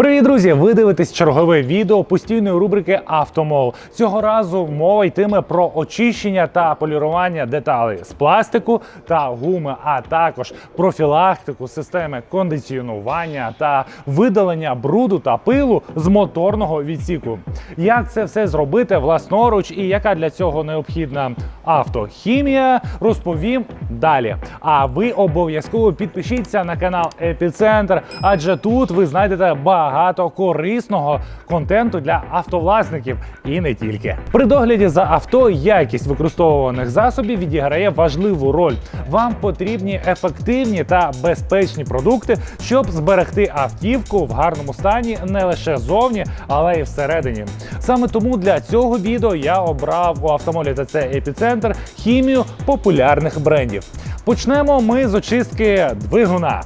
Привіт, друзі! Ви дивитесь чергове відео постійної рубрики Автомол. Цього разу мова йтиме про очищення та полірування деталей з пластику та гуми, а також профілактику системи кондиціонування та видалення бруду та пилу з моторного відсіку. Як це все зробити власноруч і яка для цього необхідна автохімія, розповім далі. А ви обов'язково підпишіться на канал Епіцентр, адже тут ви знайдете багато корисного контенту для автовласників і не тільки. При догляді за авто якість використовуваних засобів відіграє важливу роль. Вам потрібні ефективні та безпечні продукти, щоб зберегти автівку в гарному стані не лише зовні, але й всередині. Саме тому для цього відео я обрав у автомолі ТЦ Епіцентр хімію популярних брендів. Почнемо ми з очистки двигуна.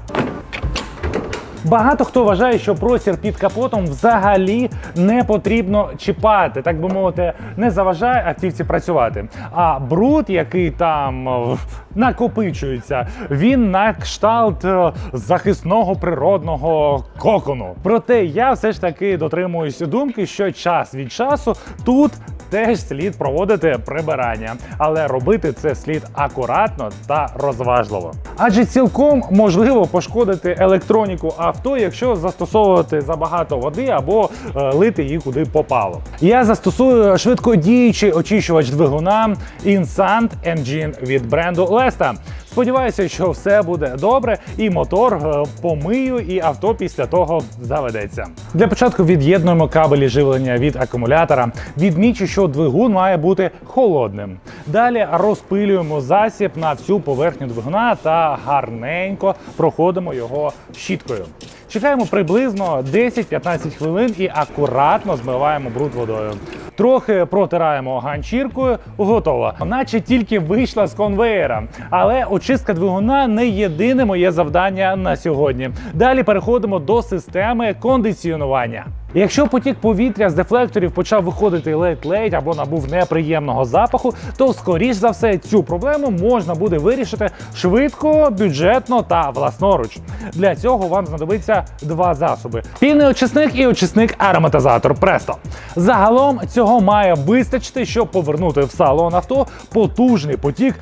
Багато хто вважає, що простір під капотом взагалі не потрібно чіпати, так би мовити, не заважає автівці працювати. А бруд, який там е, накопичується, він на кшталт е, захисного природного кокону. Проте я все ж таки дотримуюсь думки, що час від часу тут. Теж слід проводити прибирання, але робити це слід акуратно та розважливо. Адже цілком можливо пошкодити електроніку авто, якщо застосовувати забагато води або е, лити її куди попало. Я застосую швидкодіючий очищувач двигуна Insant Engine від бренду Lesta. Сподіваюся, що все буде добре, і мотор е, помию, і авто після того заведеться. Для початку від'єднуємо кабелі живлення від акумулятора. Відмічу, що двигун має бути холодним. Далі розпилюємо засіб на всю поверхню двигуна та гарненько проходимо його щіткою. Чекаємо приблизно 10-15 хвилин і акуратно змиваємо бруд водою. Трохи протираємо ганчіркою, готово. Наче тільки вийшла з конвеєра. Але очистка двигуна не єдине моє завдання на сьогодні. Далі переходимо до системи кондиціонування. Якщо потік повітря з дефлекторів почав виходити ледь-ледь або набув неприємного запаху, то скоріш за все цю проблему можна буде вирішити швидко, бюджетно та власноруч. Для цього вам знадобиться два засоби: пінний очисник і очисник ароматизатор Престо. Загалом цього має вистачити, щоб повернути в салон авто потужний потік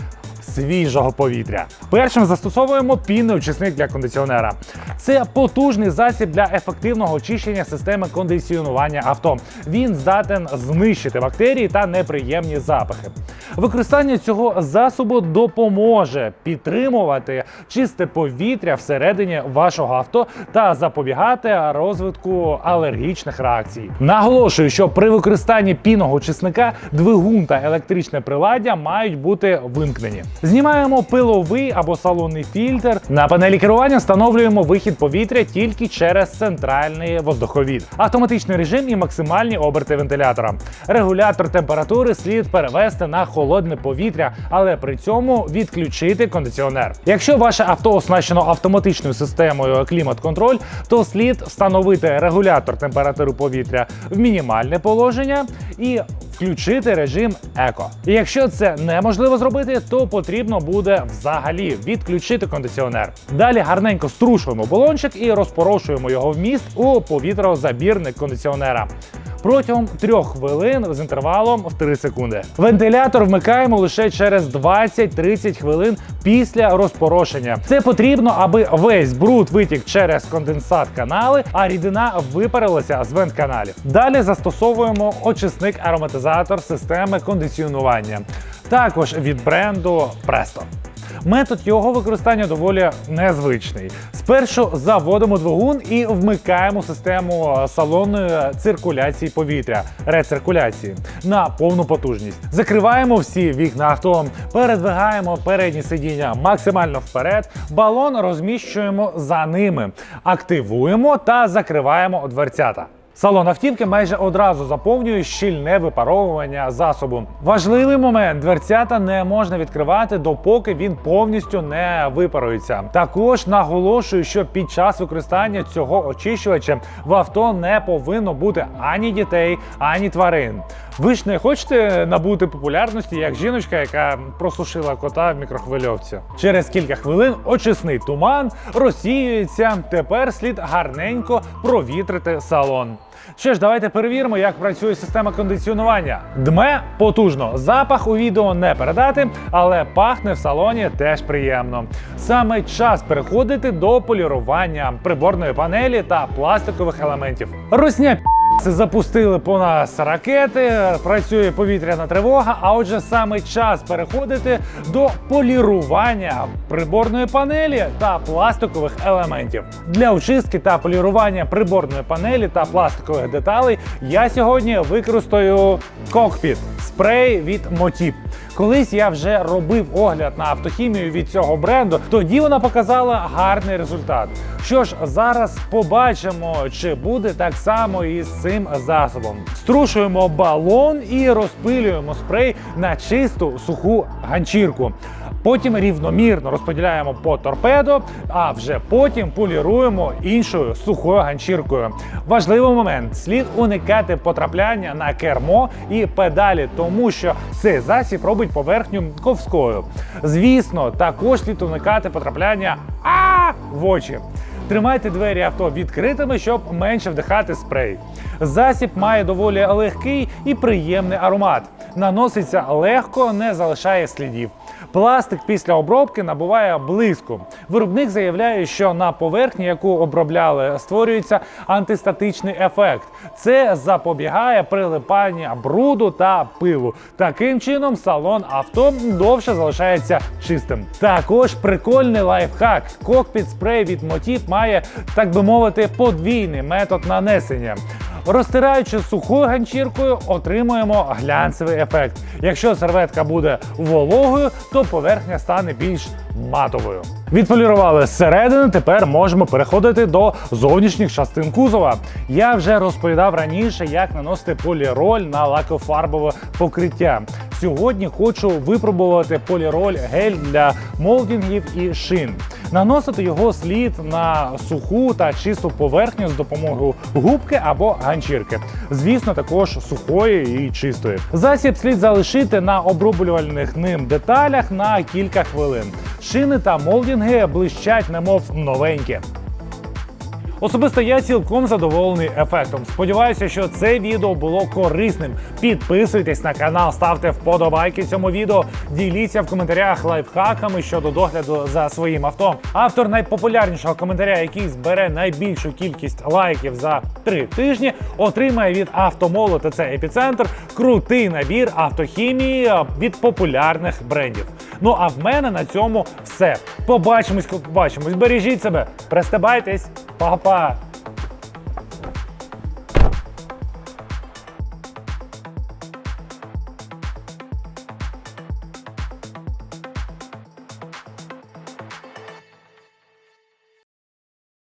свіжого повітря. Першим застосовуємо пінний очисник для кондиціонера. Це потужний засіб для ефективного очищення системи кондиціонування авто. Він здатен знищити бактерії та неприємні запахи. Використання цього засобу допоможе підтримувати чисте повітря всередині вашого авто та запобігати розвитку алергічних реакцій. Наголошую, що при використанні пінного очисника двигун та електричне приладдя мають бути вимкнені. Знімаємо пиловий або салонний фільтр. На панелі керування встановлюємо вихід повітря тільки через центральний воздуховід, автоматичний режим і максимальні оберти вентилятора. Регулятор температури слід перевести на холодне повітря, але при цьому відключити кондиціонер. Якщо ваше авто оснащено автоматичною системою клімат-контроль, то слід встановити регулятор температури повітря в мінімальне положення і включити режим еко. І якщо це неможливо зробити, то потрібно буде взагалі відключити кондиціонер. Далі гарненько струшуємо балончик і розпорошуємо його вміст у повітрозабірник кондиціонера. Протягом трьох хвилин з інтервалом в 3 секунди. Вентилятор вмикаємо лише через 20-30 хвилин після розпорошення. Це потрібно, аби весь бруд витік через конденсат канали, а рідина випарилася з вент-каналів. Далі застосовуємо очисник ароматизатор системи кондиціонування, також від бренду Presto. Метод його використання доволі незвичний. Спершу заводимо двигун і вмикаємо систему салонної циркуляції повітря, рециркуляції на повну потужність. Закриваємо всі вікна авто, передвигаємо передні сидіння максимально вперед, балон розміщуємо за ними, активуємо та закриваємо дверцята. Салон автівки майже одразу заповнює щільне випаровування засобу. Важливий момент: дверцята не можна відкривати, допоки він повністю не випарується. Також наголошую, що під час використання цього очищувача в авто не повинно бути ані дітей, ані тварин. Ви ж не хочете набути популярності як жіночка, яка просушила кота в мікрохвильовці. Через кілька хвилин очисний туман розсіюється. Тепер слід гарненько провітрити салон. Що ж, давайте перевіримо, як працює система кондиціонування. Дме потужно. Запах у відео не передати, але пахне в салоні теж приємно. Саме час переходити до полірування приборної панелі та пластикових елементів. Русня запустили по нас ракети, працює повітряна тривога. А отже, саме час переходити до полірування приборної панелі та пластикових елементів. Для очистки та полірування приборної панелі та пластикових деталей я сьогодні використаю кокпіт спрей від Motip. Колись я вже робив огляд на автохімію від цього бренду. Тоді вона показала гарний результат. Що ж, зараз побачимо, чи буде так само і з цим засобом. Струшуємо балон і розпилюємо спрей на чисту суху ганчірку. Потім рівномірно розподіляємо по торпедо, а вже потім поліруємо іншою сухою ганчіркою. Важливий момент: слід уникати потрапляння на кермо і педалі, тому що цей засіб робить поверхню ковською. Звісно, також слід уникати потрапляння а в очі. Тримайте двері авто відкритими, щоб менше вдихати спрей. Засіб має доволі легкий і приємний аромат. Наноситься легко, не залишає слідів. Пластик після обробки набуває блиску. Виробник заявляє, що на поверхні, яку обробляли, створюється антистатичний ефект. Це запобігає прилипанню бруду та пилу. Таким чином, салон авто довше залишається чистим. Також прикольний лайфхак. Кокпіт спрей від Motip має, так би мовити, подвійний метод нанесення. Розтираючи сухою ганчіркою, отримуємо глянцевий ефект. Якщо серветка буде вологою, то поверхня стане більш матовою. Відполірували зсередини, тепер можемо переходити до зовнішніх частин кузова. Я вже розповідав раніше, як наносити поліроль на лакофарбове покриття. Сьогодні хочу випробувати поліроль гель для молдінгів і шин. Наносити його слід на суху та чисту поверхню з допомогою губки або ганчірки. Звісно, також сухої і чистої. Засіб слід залишити на оброблювальних ним деталях на кілька хвилин. Шини та молдінги блищать, немов новенькі. Особисто я цілком задоволений ефектом. Сподіваюся, що це відео було корисним. Підписуйтесь на канал, ставте вподобайки цьому відео, діліться в коментарях лайфхаками щодо догляду за своїм авто. Автор найпопулярнішого коментаря, який збере найбільшу кількість лайків за три тижні, отримає від автомолу ТЦ Епіцентр крутий набір автохімії від популярних брендів. Ну а в мене на цьому все. Побачимось, побачимось. Бережіть себе, пристебайтесь, Па-па!